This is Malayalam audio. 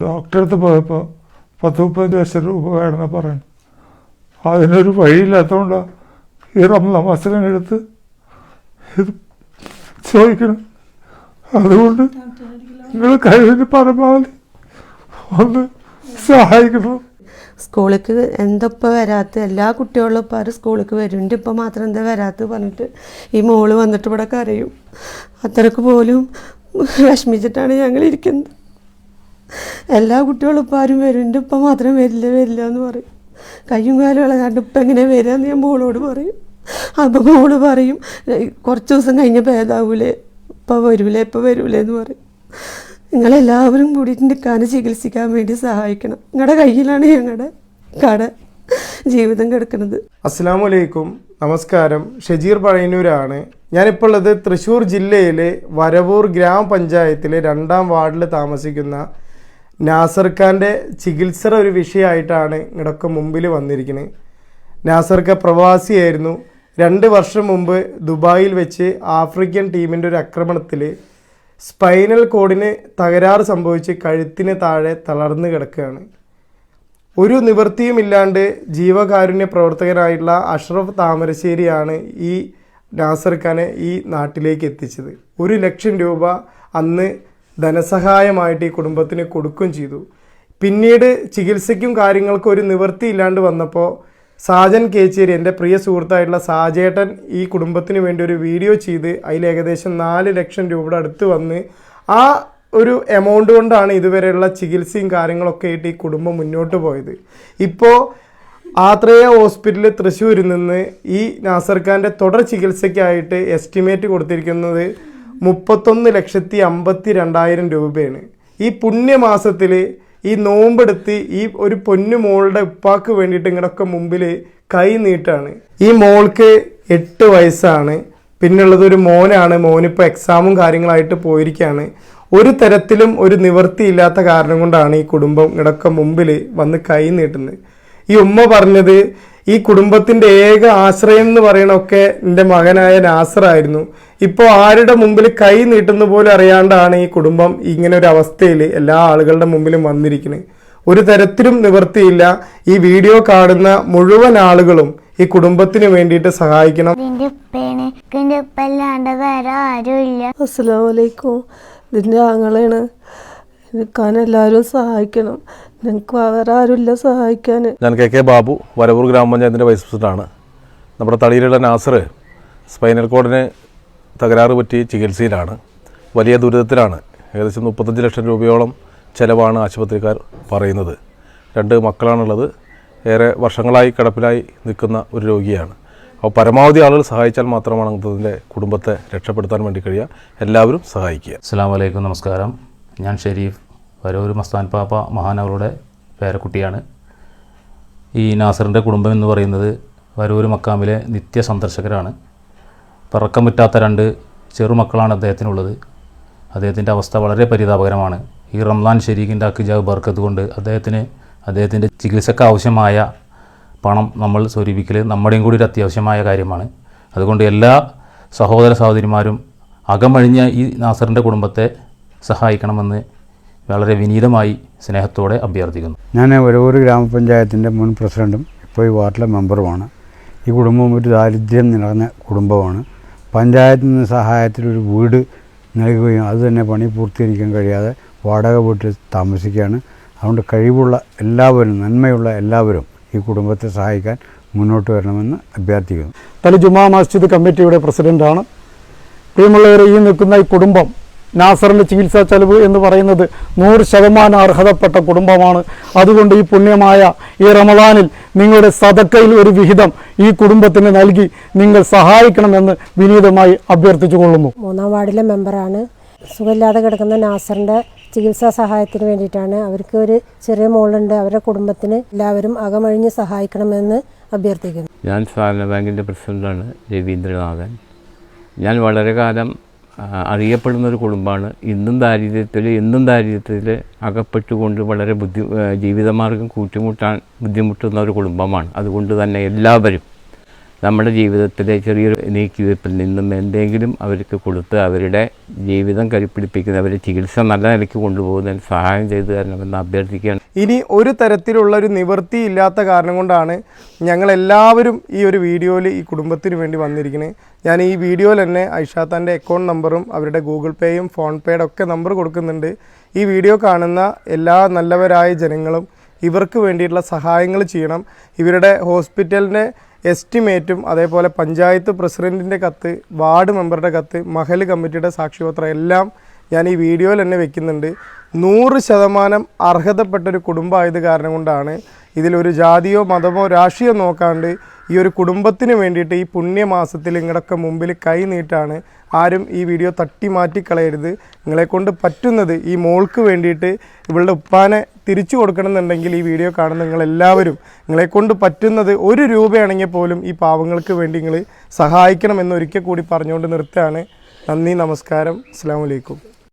ഡോക്ടറെ അടുത്ത് പോയപ്പോൾ പത്ത് മുപ്പത്തഞ്ച് ലക്ഷം രൂപ വേണമെന്ന് പറയുന്നു അതിനൊരു വഴിയില്ലാത്തതുകൊണ്ടാണ് ഈ റംസാൻ മാസം എടുത്ത് ഇത് ചോദിക്കണം. അതുകൊണ്ട് നിങ്ങൾ കഴിവിന് പരമാവധി ഒന്ന് സഹായിക്കണം. സ്കൂളിലേക്ക് എന്തപ്പോൾ വരാത്ത എല്ലാ കുട്ടികളും ഇപ്പോൾ അവർ സ്കൂളിലേക്ക് വരും എന്റെ ഇപ്പം മാത്രം എന്താ വരാത്ത പറഞ്ഞിട്ട് ഈ മോൾ വന്നിട്ട് ഇവിടെ കരയും. അത്രയ്ക്ക് പോലും വിഷമിച്ചിട്ടാണ് ഞങ്ങൾ ഇരിക്കുന്നത് എല്ലാ കുട്ടികളും ഇപ്പം ആരും വരും എന്റെ ഇപ്പം മാത്രം വരില്ല വരില്ല എന്ന് പറയും. കയ്യും കാലും ഇളകാണ്ട് ഇപ്പം എങ്ങനെ വരിക എന്ന് ഞാൻ മോളോട് പറയും. അപ്പം മോൾ പറയും "ഏയ് കുറച്ച് ദിവസം കഴിഞ്ഞ ഭേദാവൂലേ ഇപ്പം വരൂലേ? ഇപ്പം വരൂലേ? എന്ന് പറയും. നിങ്ങളെല്ലാവരും കൂടിയിട്ട് നിൽക്കാനും ചികിത്സിക്കാൻ വേണ്ടി സഹായിക്കണം. നിങ്ങളുടെ കയ്യിലാണ് ഞങ്ങളുടെ കട ജീവിതം കിടക്കുന്നത് അസ്സാം വലൈക്കും നമസ്കാരം. ഷജീർ പഴയന്നൂരാണ്. ഞാനിപ്പോൾ ഉള്ളത് തൃശ്ശൂർ ജില്ലയിലെ വരവൂർ ഗ്രാമപഞ്ചായത്തിലെ രണ്ടാം വാർഡിൽ താമസിക്കുന്ന നാസർ ഖാന്റെ ചികിത്സയുടെ ഒരു വിഷയമായിട്ടാണ് ഇങ്ങടൊക്കെ മുമ്പിൽ വന്നിരിക്കുന്നത് നാസർ ഖാൻ പ്രവാസിയായിരുന്നു. രണ്ട് വർഷം മുമ്പ് ദുബായിൽ വെച്ച് ആഫ്രിക്കൻ ടീമിന്റെ ഒരു ആക്രമണത്തിൽ സ്പൈനൽ കോഡിന് തകരാറ് സംഭവിച്ച് കഴുത്തിന് താഴെ തളർന്നു കിടക്കുകയാണ്. ഒരു നിവൃത്തിയും നിവൃത്തിയുമില്ലാണ്ട് ജീവകാരുണ്യ പ്രവർത്തകനായിട്ടുള്ള അഷ്റഫ് താമരശ്ശേരിയാണ് ഈ നാസർ ഖാനെ ഈ നാട്ടിലേക്ക് എത്തിച്ചത്. ഒരു ലക്ഷം രൂപ അന്ന് ധനസഹായമായിട്ട് ഈ കുടുംബത്തിന് കൊടുക്കുകയും ചെയ്തു. പിന്നീട് ചികിത്സയ്ക്കും കാര്യങ്ങൾക്കും ഒരു നിവൃത്തി ഇല്ലാണ്ട് വന്നപ്പോൾ സാജൻ കേച്ചേരി എന്റെ പ്രിയ സുഹൃത്തായിട്ടുള്ള സാജേട്ടൻ ഈ കുടുംബത്തിന് വേണ്ടി ഒരു വീഡിയോ ചെയ്ത് അതിൽ ഏകദേശം നാല് ലക്ഷം രൂപയുടെ അടുത്ത് വന്ന് ആ ഒരു എമൗണ്ട് കൊണ്ടാണ് ഇതുവരെയുള്ള ചികിത്സയും കാര്യങ്ങളൊക്കെ ആയിട്ട് ഈ കുടുംബം മുന്നോട്ട് പോയത്. ഇപ്പോൾ ആത്രേയ ഹോസ്പിറ്റലിൽ തൃശ്ശൂരിൽ നിന്ന് ഈ നാസർ ഖാന്റെ തുടർ ചികിത്സയ്ക്കായിട്ട് എസ്റ്റിമേറ്റ് കൊടുത്തിരിക്കുന്നത് മുപ്പത്തൊന്ന് ലക്ഷത്തി അമ്പത്തി രണ്ടായിരം രൂപയാണ്. ഈ പുണ്യമാസത്തിൽ ഈ നോമ്പെടുത്ത് ഈ ഒരു പൊന്നു മോളുടെ ഉപ്പാക്ക് വേണ്ടിയിട്ട് ഇങ്ങടൊക്കെ മുമ്പിൽ കൈ നീട്ടാണ്. ഈ മോൾക്ക് എട്ട് വയസ്സാണ്. പിന്നുള്ളത് ഒരു മോനാണ്. മോനിപ്പോൾ എക്സാമും കാര്യങ്ങളായിട്ട് പോയിരിക്കുകയാണ് ഒരു തരത്തിലും ഒരു നിവൃത്തിയില്ലാത്ത കാരണം കൊണ്ടാണ് ഈ കുടുംബം ഇടക്ക മുമ്പിൽ വന്ന് കൈ നീട്ടുന്നത്. ഈ ഉമ്മ പറഞ്ഞത് ഈ കുടുംബത്തിന്റെ ഏക ആശ്രയം എന്ന് പറയണൊക്കെ എന്റെ മകനായ നാസറായിരുന്നു ഇപ്പോൾ ആരുടെ മുമ്പിൽ കൈ നീട്ടുന്ന പോലും അറിയാണ്ടാണ് ഈ കുടുംബം ഇങ്ങനെ ഒരു അവസ്ഥയിൽ എല്ലാ ആളുകളുടെ മുമ്പിലും വന്നിരിക്കുന്നത് ഒരു തരത്തിലും നിവർത്തിയില്ല ഈ വീഡിയോ കാണുന്ന മുഴുവൻ ആളുകളും ഈ കുടുംബത്തിന് വേണ്ടിയിട്ട് സഹായിക്കണം. ഇതിന്റെ ഉപ്പയാണ് ഇതിന്റെ ഉപ്പല്ലാണ്ട് വേറെ ആരുമില്ല. അസ്സലാമു അലൈക്കും. ഇതിന്റെ ആങ്ങളാണ്. നിൽക്കാൻ എല്ലാവരും സഹായിക്കണം. ഞങ്ങൾക്ക് വേറെ ആരുമില്ല സഹായിക്കാൻ. ഞാൻ കെ കെ ബാബു വരവൂർ ഗ്രാമപഞ്ചായത്തിന്റെ വൈസ് പ്രസിഡന്റാണ് നമ്മുടെ തളിയിലുള്ള നാസർ സ്പൈനൽ കോഡിന് തകരാറ് പറ്റി ചികിത്സയിലാണ്. വലിയ ദുരിതത്തിലാണ്. ഏകദേശം മുപ്പത്തഞ്ച് ലക്ഷം രൂപയോളം ചിലവാണ് ആശുപത്രിക്കാർ പറയുന്നത്. രണ്ട് മക്കളാണുള്ളത്. ഏറെ വർഷങ്ങളായി കിടപ്പിലായി നിൽക്കുന്ന ഒരു രോഗിയാണ്. അപ്പോൾ പരമാവധി ആളുകൾ സഹായിച്ചാൽ മാത്രമാണ് അതിന്റെ കുടുംബത്തെ രക്ഷപ്പെടുത്താൻ വേണ്ടി കഴിയുക. എല്ലാവരും സഹായിക്കുക. അസ്സാം വലൈക്കും നമസ്കാരം. ഞാൻ ഷെരീഫ് വരൂർ മസ്താൻ പാപ്പ മഹാനവറുടെ പേരക്കുട്ടിയാണ്. ഈ നാസറിന്റെ കുടുംബം എന്ന് പറയുന്നത് വരൂർ മക്കാമിലെ നിത്യ സന്ദർശകരാണ്. പറക്കം പറ്റാത്ത രണ്ട് ചെറുമക്കളാണ് അദ്ദേഹത്തിനുള്ളത്. അദ്ദേഹത്തിന്റെ അവസ്ഥ വളരെ പരിതാപകരമാണ്. ഈ റംലാൻ ഷെരീഖിന്റെ അക്കിജാവ് ബർക്കത്ത് കൊണ്ട് അദ്ദേഹത്തിന് അദ്ദേഹത്തിന്റെ ചികിത്സയ്ക്ക് ആവശ്യമായ പണം നമ്മൾ സ്വരൂപിക്കൽ നമ്മുടെയും കൂടി ഒരു അത്യാവശ്യമായ കാര്യമാണ്. അതുകൊണ്ട് എല്ലാ സഹോദര സഹോദരിമാരും അകമഴിഞ്ഞ ഈ നാസറിന്റെ കുടുംബത്തെ സഹായിക്കണമെന്ന് വളരെ വിനീതമായി സ്നേഹത്തോടെ അഭ്യർത്ഥിക്കുന്നു. ഞാൻ ഒരൂർ ഗ്രാമപഞ്ചായത്തിന്റെ മുൻ പ്രസിഡന്റും ഇപ്പോൾ ഈ വാർഡിലെ മെമ്പറുമാണ്. ഈ കുടുംബം ഒരു ദാരിദ്ര്യം നിറഞ്ഞ കുടുംബമാണ്. പഞ്ചായത്തിൽ നിന്ന് സഹായത്തിൽ ഒരു വീട് നൽകുകയും അത് തന്നെ പണി പൂർത്തീകരിക്കാൻ കഴിയാതെ വാടക വീട്ടിൽ താമസിക്കുകയാണ്. അതുകൊണ്ട് കഴിവുള്ള എല്ലാവരും നന്മയുള്ള എല്ലാവരും ഈ കുടുംബത്തെ സഹായിക്കാൻ മുന്നോട്ട് വരണമെന്ന് അഭ്യർത്ഥിക്കുന്നു. തല ജുമാ മസ്ജിദ് കമ്മിറ്റിയുടെ പ്രസിഡന്റാണ് പ്രിയമുള്ളവരെ ഈ നിൽക്കുന്ന ഈ കുടുംബം നാസറിന്റെ ചികിത്സാ ചെലവ് എന്ന് പറയുന്നത് നൂറ് ശതമാനം അർഹതപ്പെട്ട കുടുംബമാണ്. അതുകൊണ്ട് ഈ പുണ്യമായ ഈ റമദാനിൽ നിങ്ങളുടെ സതക്കയിൽ ഒരു വിഹിതം ഈ കുടുംബത്തിന് നൽകി നിങ്ങൾ സഹായിക്കണമെന്ന് വിനീതമായി അഭ്യർത്ഥിച്ചു കൊള്ളുന്നു മൂന്നാം വാർഡിലെ മെമ്പറാണ്. സുഖമില്ലാതെ കിടക്കുന്ന നാസറിന്റെ ചികിത്സാ സഹായത്തിന് വേണ്ടിയിട്ടാണ് അവർക്ക് ഒരു ചെറിയ മോളുണ്ട്. അവരുടെ കുടുംബത്തിന് എല്ലാവരും അകമഴിഞ്ഞ് സഹായിക്കണമെന്ന് അഭ്യർത്ഥിക്കുന്നു. ഞാൻ സഹകരണ ബാങ്കിന്റെ പ്രസിഡന്റാണ് രവീന്ദ്രനാഥൻ. ഞാൻ വളരെ കാലം അറിയപ്പെടുന്ന ഒരു കുടുംബമാണ്. ഇന്നും ദാരിദ്ര്യത്തിൽ ഇന്നും ദാരിദ്ര്യത്തിൽ അകപ്പെട്ടുകൊണ്ട് വളരെ ബുദ്ധി ജീവിതമാർഗം കൂട്ടിമുട്ടാൻ ബുദ്ധിമുട്ടുന്ന ഒരു കുടുംബമാണ്. അതുകൊണ്ട് തന്നെ എല്ലാവരും നമ്മുടെ ജീവിതത്തിലെ ചെറിയൊരു നീക്കിവയ്പ്പിൽ നിന്നും എന്തെങ്കിലും അവർക്ക് കൊടുത്ത് അവരുടെ ജീവിതം കരിപ്പിടിപ്പിക്കുന്ന അവരുടെ ചികിത്സ നല്ല നിലയ്ക്ക് കൊണ്ടുപോകുന്നതിന് സഹായം ചെയ്തു തരണമെന്ന് അഭ്യർത്ഥിക്കുകയാണ്. ഇനി ഒരു തരത്തിലുള്ള ഒരു നിവൃത്തി ഇല്ലാത്ത കാരണം കൊണ്ടാണ് ഞങ്ങളെല്ലാവരും ഈ ഒരു വീഡിയോയിൽ ഈ കുടുംബത്തിന് വേണ്ടി വന്നിരിക്കുന്നത്. ഞാൻ ഈ വീഡിയോയിൽ തന്നെ ഐഷാത്താന്റെ അക്കൗണ്ട് നമ്പറും അവരുടെ ഗൂഗിൾ പേയും ഫോൺ പേയുടെ ഒക്കെ നമ്പർ കൊടുക്കുന്നുണ്ട്. ഈ വീഡിയോ കാണുന്ന എല്ലാ നല്ലവരായ ജനങ്ങളും ഇവർക്ക് വേണ്ടിയിട്ടുള്ള സഹായങ്ങൾ ചെയ്യണം. ഇവരുടെ ഹോസ്പിറ്റലിന്റെ എസ്റ്റിമേറ്റും അതേപോലെ പഞ്ചായത്ത് പ്രസിഡന്റിന്റെ കത്ത് വാർഡ് മെമ്പറുടെ കത്ത് മഹൽ കമ്മിറ്റിയുടെ സാക്ഷ്യപത്രം എല്ലാം ഞാൻ ഈ വീഡിയോയിൽ തന്നെ വെക്കുന്നുണ്ട്. നൂറ് ശതമാനം അർഹതപ്പെട്ട ഒരു കുടുംബമായത് കാരണം കൊണ്ടാണ് ഇതിലൊരു ജാതിയോ മതമോ രാഷ്ട്രീയോ നോക്കാണ്ട് ഈ ഒരു കുടുംബത്തിന് വേണ്ടിയിട്ട് ഈ പുണ്യമാസത്തിൽ നിങ്ങളുടെയൊക്കെ മുമ്പിൽ കൈ നീട്ടാണ് ആരും ഈ വീഡിയോ തട്ടി മാറ്റിക്കളയരുത് നിങ്ങളെക്കൊണ്ട് പറ്റുന്നത് ഈ മോൾക്ക് വേണ്ടിയിട്ട് ഇവളുടെ ഉപ്പാനെ തിരിച്ചു കൊടുക്കണമെന്നുണ്ടെങ്കിൽ ഈ വീഡിയോ കാണുന്ന നിങ്ങൾ എല്ലാവരും നിങ്ങളെ കൊണ്ട് പറ്റുന്നത് ഒരു രൂപയാണെങ്കിൽ പോലും ഈ പാവങ്ങൾക്ക് വേണ്ടി നിങ്ങൾ സഹായിക്കണമെന്ന് ഒരിക്കൽ കൂടി പറഞ്ഞുകൊണ്ട് നിർത്തുകയാണ്. നന്ദി നമസ്കാരം. അസ്സാം വലൈക്കും